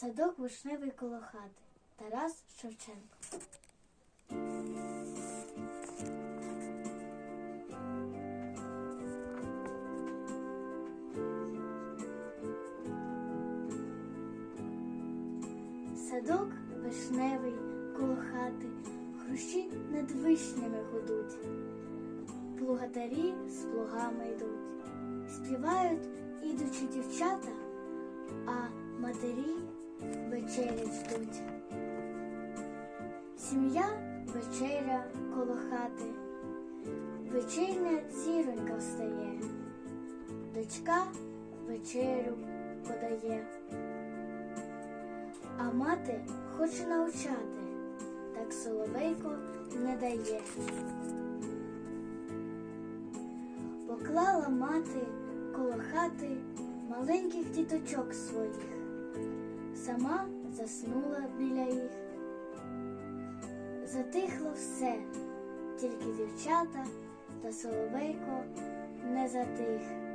Садок вишневий коло хати. Тарас Шевченко. Садок вишневий коло хати, хрущі над вишнями гудуть, плугатарі з плугами йдуть, співають ідучі дівчата, а матері вечерять ждуть. Сім'я вечеря коло хати, вечірня зіронька встає, дочка вечерю подає. А мати хоче навчати, так соловейко не дає. Поклала мати коло хати маленьких діточок своїх, сама заснула біля їх. Затихло все, тільки дівчата та соловейко не затих.